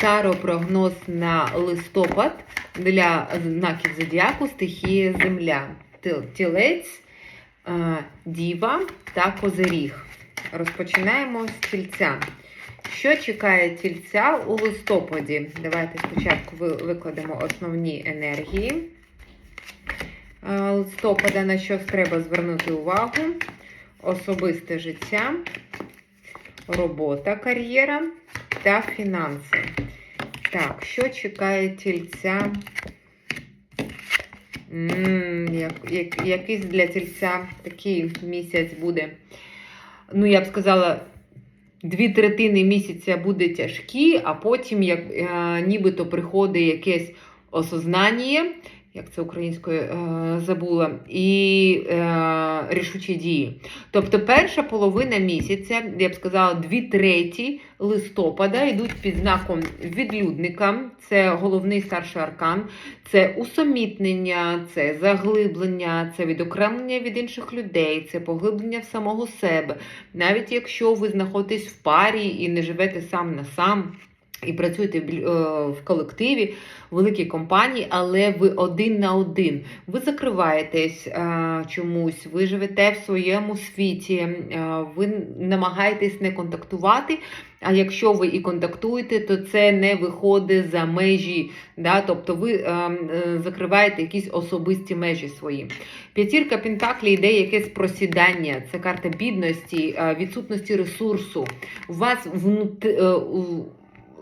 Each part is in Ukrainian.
Таро-прогноз на листопад для знаків зодіаку стихії Земля. Тілець, е, Діва та Козиріг. Розпочинаємо з тільця. Що чекає тільця у листопаді? Давайте спочатку викладемо основні енергії е, листопада, на що треба звернути увагу. Особисте життя, робота, кар'єра та фінанси. Так, що чекає тільця? Якийсь для тільця такий місяць буде. Ну, я б сказала, дві третини місяця буде тяжкі, а потім, як е, нібито приходить якесь осознання, як це українською е, забула, і е, рішучі дії. Тобто перша половина місяця, я б сказала, дві треті листопада йдуть під знаком відлюдника, це головний старший аркан, це усамітнення, це заглиблення, це відокремлення від інших людей, це поглиблення в самого себе. Навіть якщо ви знаходитесь в парі і не живете сам на сам. І працюєте е, в колективі, в великій компанії, але ви один на один. Ви закриваєтесь е, чомусь, ви живете в своєму світі, е, ви намагаєтесь не контактувати. А якщо ви і контактуєте, то це не виходить за межі, да? тобто ви е, е, закриваєте якісь особисті межі свої. П'ятірка Пентаклі йде якесь просідання, це карта бідності, відсутності ресурсу. У вас внут,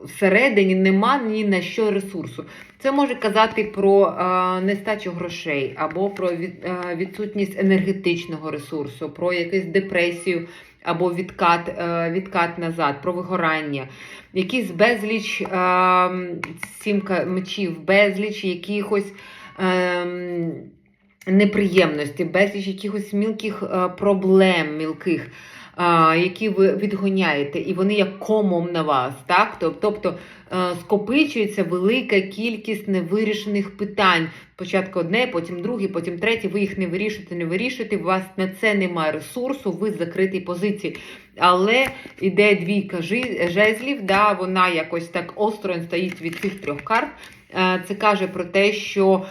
всередині нема ні на що ресурсу. Це може казати про е, нестачу грошей або про від, е, відсутність енергетичного ресурсу, про якусь депресію або відкат, е, відкат назад, про вигорання, якісь безліч е, сімка мечів, безліч якихось. Е, Неприємності, безліч якихось мілких е, проблем, мілких, які ви відгоняєте, і вони як комом на вас. Так? Тобто е, скопичується велика кількість невирішених питань. Спочатку одне, потім друге, потім третє. Ви їх не вирішуєте, не вирішуєте. У вас на це немає ресурсу, ви в закритій позиції. Але іде двійка жезлів, да, вона якось так осторонь стоїть від цих трьох карт. Е, Це каже про те, що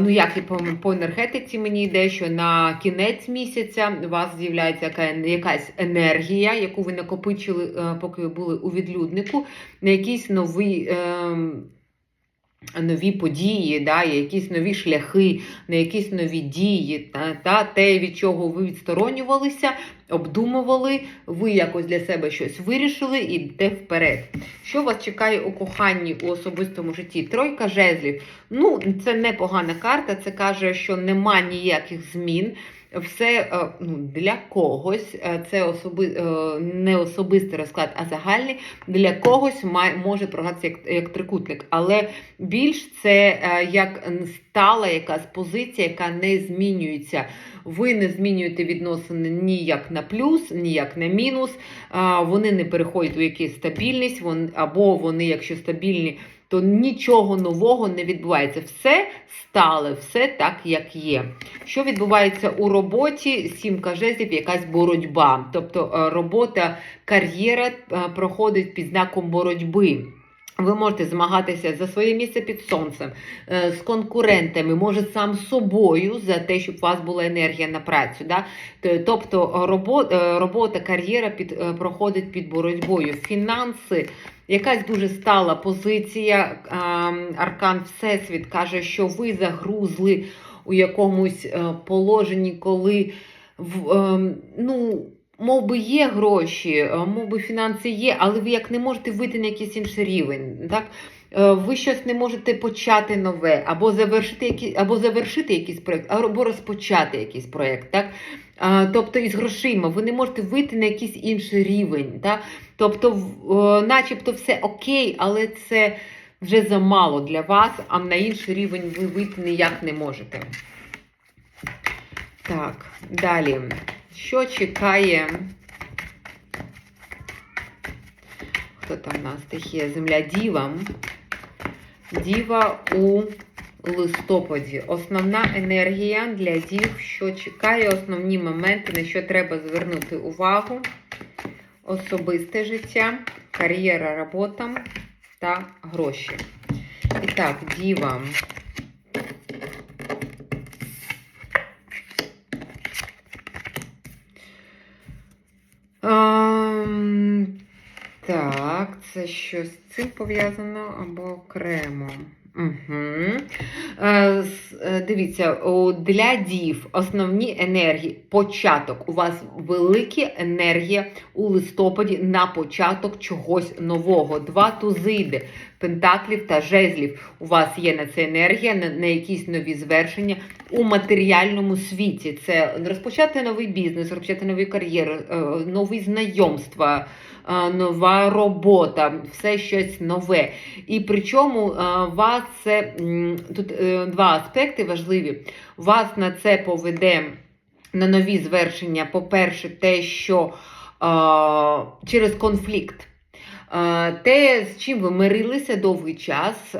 ну як і по, енергетиці мені йде, що на кінець місяця у вас з'являється яка, якась енергія, яку ви накопичили, е, поки були у відлюднику, на якісь нові. Нові події, да, якісь нові шляхи, на якісь нові дії, та, та те, від чого ви відсторонювалися, обдумували, ви якось для себе щось вирішили і йдете вперед. Що вас чекає у коханні у особистому житті? Тройка жезлів. Ну, це непогана карта. Це каже, що нема ніяких змін. Все е, ну, для когось е, це особи, е, не особистий розклад, а загальний. Для когось має, може програтися як, як трикутник, але більш це як стала якась позиція, яка не змінюється. Ви не змінюєте відносини ніяк на плюс, ніяк на мінус. Вони не переходять у якусь стабільність, або вони, якщо стабільні, то нічого нового не відбувається. Все стале, все так, як є. Що відбувається у роботі? Сімка жезлів, якась боротьба. Тобто е, робота, кар'єра е, проходить під знаком боротьби. Ви можете змагатися за своє місце під сонцем, е, з конкурентами, може сам собою за те, щоб у вас була енергія на працю. Да? Тобто робота, робота кар'єра під, проходить під боротьбою. Фінанси, якась дуже стала позиція. Аркан Всесвіт каже, що ви загрузли у якомусь е, положенні, коли ем, ну, мов би є гроші, е, мов би фінанси є, але ви як не можете вийти на якийсь інший рівень. Так? Е, Ви щось не можете почати нове, або завершити, які, або завершити якийсь проєкт, або розпочати якийсь проєкт. Так? Тобто із грошима ви не можете вийти на якийсь інший рівень. Так? Тобто, начебто все окей, але це вже замало для вас, а на інший рівень ви вийти ніяк не можете. Так, далі. Що чекає? Хто там у нас стихія? Земля Діва. Діва у листопаді. Основна енергія для дів, що чекає, основні моменти, на що треба звернути увагу. Особисте життя, кар'єра, робота та гроші. І так, діва. Ем, так, це щось з цим пов'язано або окремо. Угу. Дивіться, для дів основні енергії, початок. У вас велика енергія у листопаді на початок чогось нового. Два тузиди, пентаклів та жезлів. У вас є на це енергія, на, на якісь нові звершення у матеріальному світі. Це розпочати новий бізнес, розпочати нові кар'єри, е, нові знайомства, нова робота, все щось нове. І причому е, це тут е, два аспекти важливі. Вас на це поведе на нові звершення. По-перше, те, що е, через конфлікт. Е, Те, з чим ви мирилися довгий час,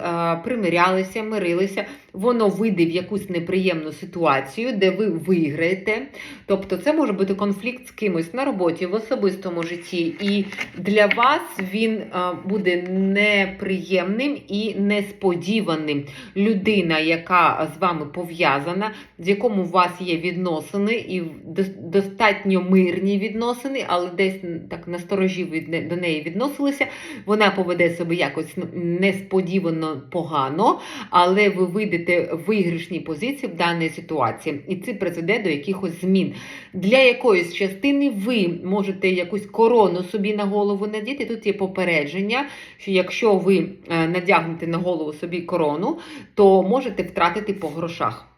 примирялися, мирилися, воно вийде в якусь неприємну ситуацію, де ви виграєте. Тобто, це може бути конфлікт з кимось на роботі, в особистому житті. І для вас він е, буде неприємним і несподіваним. Людина, яка з вами пов'язана, з якому у вас є відносини, і достатньо мирні відносини, але десь так насторожі не- до неї відносилися. Вона поведе себе якось несподівано погано, але ви вийдете в виграшній позиції в даній ситуації, і це призведе до якихось змін. Для якоїсь частини ви можете якусь корону собі на голову надіти. Тут є попередження, що якщо ви е, надягнете на голову собі корону, то можете втратити по грошах.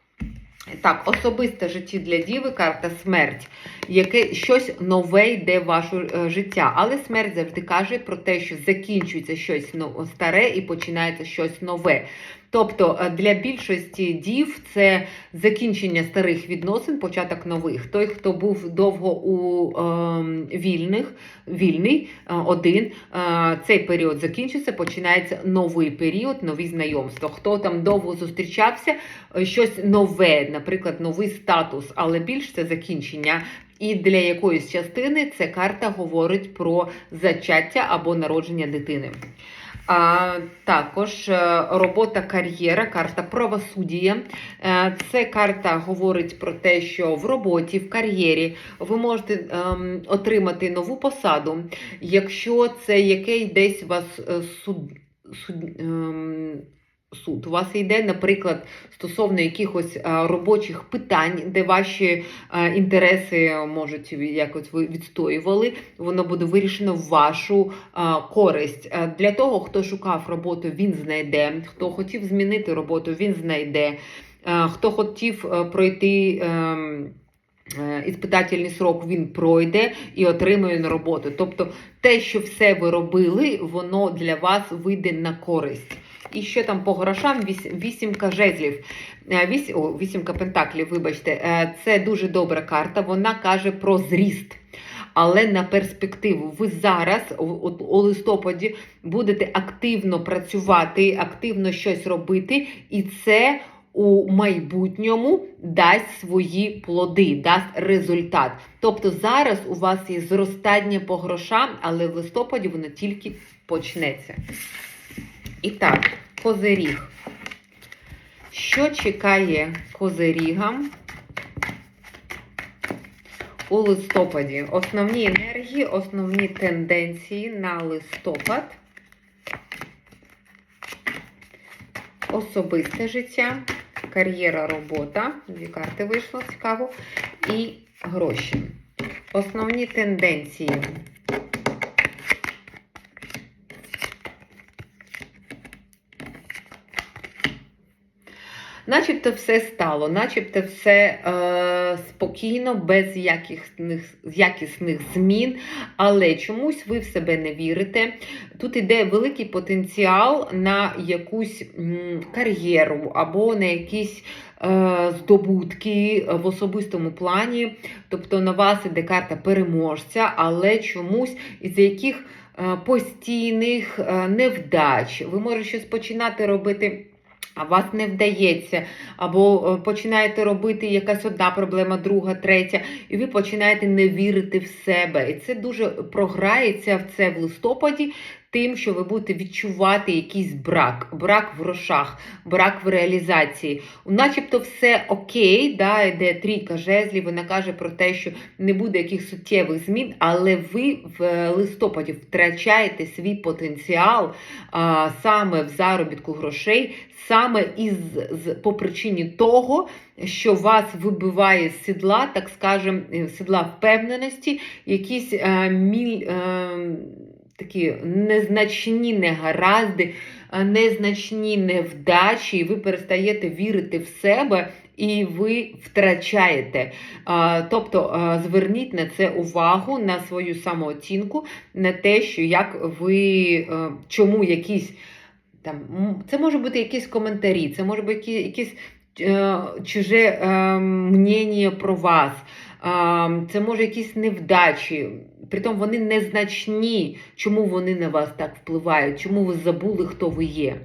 Так, особисте життя для діви, карта смерть, яке щось нове йде в ваше е, життя. Але смерть завжди каже про те, що закінчується щось старе і починається щось нове. Тобто е, для більшості дів це закінчення старих відносин, початок нових. Той, хто був довго у ем, вільних, вільний, е, один, е, цей період закінчиться, починається новий період, нові знайомства. Хто там довго зустрічався, е, щось нове, наприклад, новий статус, але більш це закінчення. І для якоїсь частини ця карта говорить про зачаття або народження дитини. А, також е, робота кар'єра, карта правосуддя. Е, Це карта говорить про те, що в роботі, в кар'єрі ви можете ем, отримати нову посаду, якщо це який десь вас е, суд, суд, ем, суд. У вас йде, наприклад, стосовно якихось е, робочих питань, де ваші е, інтереси можуть якось ви відстоювали, воно буде вирішено в вашу е, користь. Для того, хто шукав роботу, він знайде. Хто хотів змінити роботу, він знайде. Хто хотів пройти. Е, Іспитательний срок він пройде і отримує на роботу. Тобто те, що все ви робили, воно для вас вийде на користь. І що там по грошам? Вісімка жезлів, Е, вісімка пентаклів, вибачте, Е, це дуже добра карта. Вона каже про зріст. Але на перспективу ви зараз, у листопаді, будете активно працювати, активно щось робити, і це у майбутньому дасть свої плоди, дасть результат. Тобто зараз у вас є зростання по грошам, але в листопаді воно тільки почнеться. І так, козиріг. Що чекає козирігам у листопаді? Основні енергії, основні тенденції на листопад. Особисте життя, кар'єра, робота. Дві карти вийшло, цікаво. І гроші. Основні тенденції. Начебто все стало, начебто все е, спокійно, без якісних, якісних змін, але чомусь ви в себе не вірите. Тут іде великий потенціал на якусь м, кар'єру або на якісь е, здобутки в особистому плані. Тобто на вас іде карта переможця, але чомусь із яких е, постійних е, невдач ви можете щось починати робити. А вас не вдається, або е, починаєте робити якась одна проблема, друга, третя, і ви починаєте не вірити в себе. І це дуже програється в це в листопаді. Тим, що ви будете відчувати якийсь брак, брак в грошах, брак в реалізації. Начебто все окей, да, йде трійка жезлів, вона каже про те, що не буде якихось суттєвих змін, але ви в листопаді втрачаєте свій потенціал а, саме в заробітку грошей, саме із з, по причині того, що вас вибиває з сідла, так скажем, е, сідла впевненості, якісь е, міль, е, такі незначні негаразди, е, незначні невдачі, і ви перестаєте вірити в себе. І ви втрачаєте. Тобто зверніть на це увагу, на свою самооцінку, на те, що як ви е, чому якісь там це може бути якісь коментарі, це може бути якісь е, чуже е, мнення про вас, е, це може якісь невдачі. Притом вони незначні, чому вони на вас так впливають, чому ви забули, хто ви є.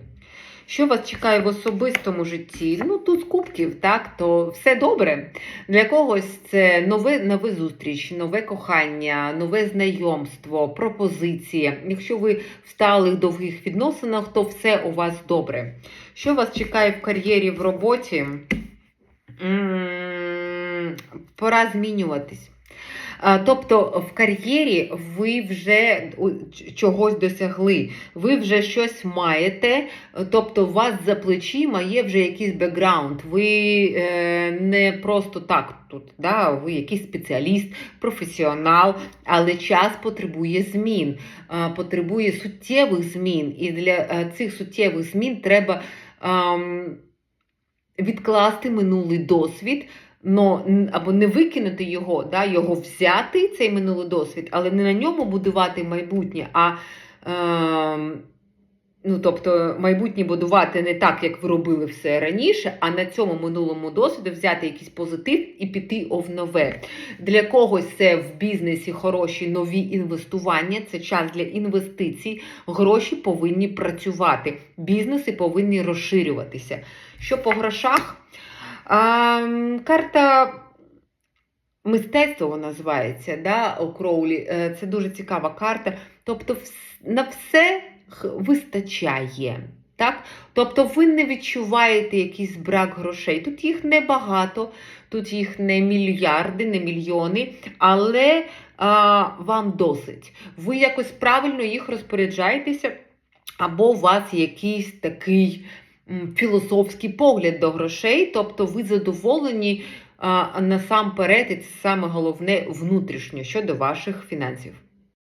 Що вас чекає в особистому житті? Ну, тут кубків, так, то все добре. Для когось це нове, нове зустріч, нове кохання, нове знайомство, пропозиція. Якщо ви в сталих довгих відносинах, то все у вас добре. Що вас чекає в кар'єрі в роботі? М, Пора змінюватись. Тобто в кар'єрі ви вже чогось досягли, ви вже щось маєте, тобто у вас за плечима є вже якийсь бекграунд. Ви е, не просто так тут, да, ви якийсь спеціаліст, професіонал, але час потребує змін, потребує суттєвих змін. І для е, цих суттєвих змін треба. Відкласти минулий досвід, но, або не викинути його, да, його взяти, цей минулий досвід, але не на ньому будувати майбутнє, а ем, ну, тобто майбутнє будувати не так, як ви робили все раніше, а на цьому минулому досвіду взяти якийсь позитив і піти в нове. Для когось це в бізнесі хороші нові інвестування, це час для інвестицій. Гроші повинні працювати, бізнеси повинні розширюватися. Що по грошах? А, карта мистецтво називається да, у Кроулі. Е, Це дуже цікава карта. Тобто, на все вистачає. Так? Тобто ви не відчуваєте якийсь брак грошей. Тут їх небагато, тут їх не мільярди, не мільйони, але а, вам досить. Ви якось правильно їх розпоряджаєтеся, або у вас якийсь такий філософський погляд до грошей, тобто ви задоволені насамперед, і це саме головне внутрішньо щодо ваших фінансів.